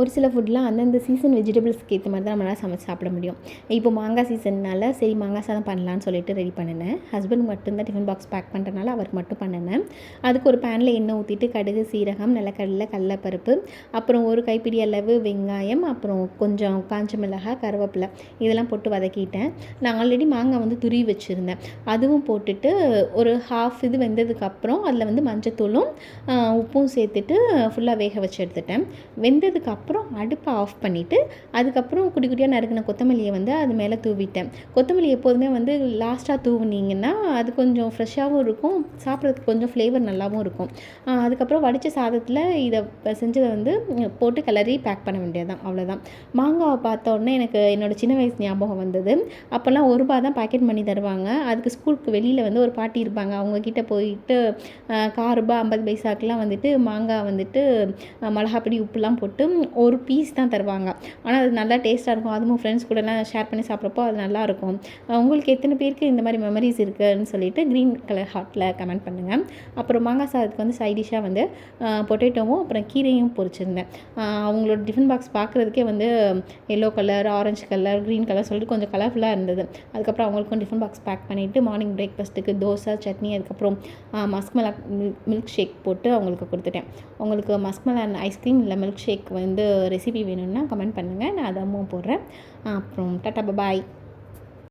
ஒரு சில ஃபுட்லாம் அந்தந்த சீசன் வெஜிடபிள்ஸ்க்கு ஏற்ற மாதிரி தான் நம்மளால் சமைச்சு சாப்பிட முடியும். இப்போ மாங்காய் சீசன்னால சரி மாங்காய் சாதம் பண்ணலான்னு சொல்லிட்டு ரெடி பண்ணினேன். ஹஸ்பண்ட் மட்டும்தான் டிஃபன் பாக்ஸ் பேக் பண்ணுறதுனால அவருக்கு மட்டும் பண்ணினேன். அதுக்கு ஒரு பேனில் எண்ணெய் ஊற்றிட்டு கடுகு சீரகம் நிலக்கடலை கடலைப்பருப்பு அப்புறம் ஒரு கைப்பிடி அளவு வெங்காயம் அப்புறம் கொஞ்சம் காஞ்ச மிளகாய் கருவேப்பிலை இதெல்லாம் போட்டு வதக்கிட்டேன். நான் ஆல்ரெடி மாங்காய் வந்து துருவி வச்சுருந்தேன். அதுவும் போட்டுட்டு ஒரு ஹாஃப் இது வெந்ததுக்கப்புறம் அதில் வந்து மஞ்சத்தூளும் உப்பும் சேர்த்துட்டு ஃபுல்லாக வேக வச்சு எடுத்துட்டேன். வெந்ததுக்கு அப்புறம் அடுப்பை ஆஃப் பண்ணிவிட்டு அதுக்கப்புறம் குட்டி குட்டியாக நறுக்கின கொத்தமல்லியை வந்து அது மேலே தூவிட்டேன். கொத்தமல்லி எப்போதுமே வந்து லாஸ்ட்டாக தூவுனீங்கன்னா அது கொஞ்சம் ஃப்ரெஷ்ஷாகவும் இருக்கும் சாப்பிட்றதுக்கு கொஞ்சம் ஃப்ளேவர் நல்லாவும் இருக்கும். அதுக்கப்புறம் வடித்த சாதத்தில் இதை செஞ்சதை வந்து போட்டு கிளறி பேக் பண்ண வேண்டியதுதான் அவ்வளோதான் மாங்காவை பார்த்த உடனே எனக்கு என்னோட சின்ன வயசு ஞாபகம் வந்தது. அப்போல்லாம் ஒரு ரூபா தான் பேக்கெட் பண்ணி தருவாங்க. அதுக்கு ஸ்கூலுக்கு வெளியில் வந்து ஒரு பாட்டி இருப்பாங்க. அவங்கக்கிட்ட போயிட்டு ஆஹ், கால் ஐம்பது பைசாக்கெலாம் வந்துட்டு மாங்காய் வந்துட்டு மிளகாப்பொடி உப்புலாம் போட்டு ஒரு பீஸ் தான் தருவாங்க. ஆனால் அது நல்லா டேஸ்ட்டாக இருக்கும். அதுவும் ஃப்ரெண்ட்ஸ் கூடலாம் ஷேர் பண்ணி சாப்பிட்றப்போ அது நல்லாயிருக்கும் உங்களுக்கு எத்தனை பேருக்கு இந்த மாதிரி மெமரிஸ் இருக்குதுன்னு சொல்லிட்டு க்ரீன் கலர் ஹாட்டில் கமெண்ட் பண்ணுங்கள் அப்புறம் மாங்காய் சாதத்துக்கு வந்து சைடிஷாக வந்து பொட்டேட்டோவும் அப்புறம் கீரையும் பொரிச்சிருந்தேன். அவங்களோட டிஃபன் பாக்ஸ் பார்க்குறதுக்கே வந்து yellow colour orange colour green colour சொல்லிட்டு கொஞ்சம் கலர்ஃபுல்லாக இருந்தது. அதுக்கப்புறம் அவங்களுக்கும் டிஃபன் பாக்ஸ் பேக் பண்ணிவிட்டு மார்னிங் பிரேக்ஃபாஸ்ட்டுக்கு தோசை சட்னி அதுக்கப்புறம் மஸ்மலா மில்க் ஷேக் போட்டு அவங்களுக்கு கொடுத்துட்டேன். உங்களுக்கு மஸ்மலான் ஐஸ்கிரீம் இல்லை மில்க் ஷேக் வந்து வந்து ரெசிபி வேணும்னா கமெண்ட் பண்ணுங்கள் நான் அதமும் போடுறேன். அப்புறம் டாட்டா பாய்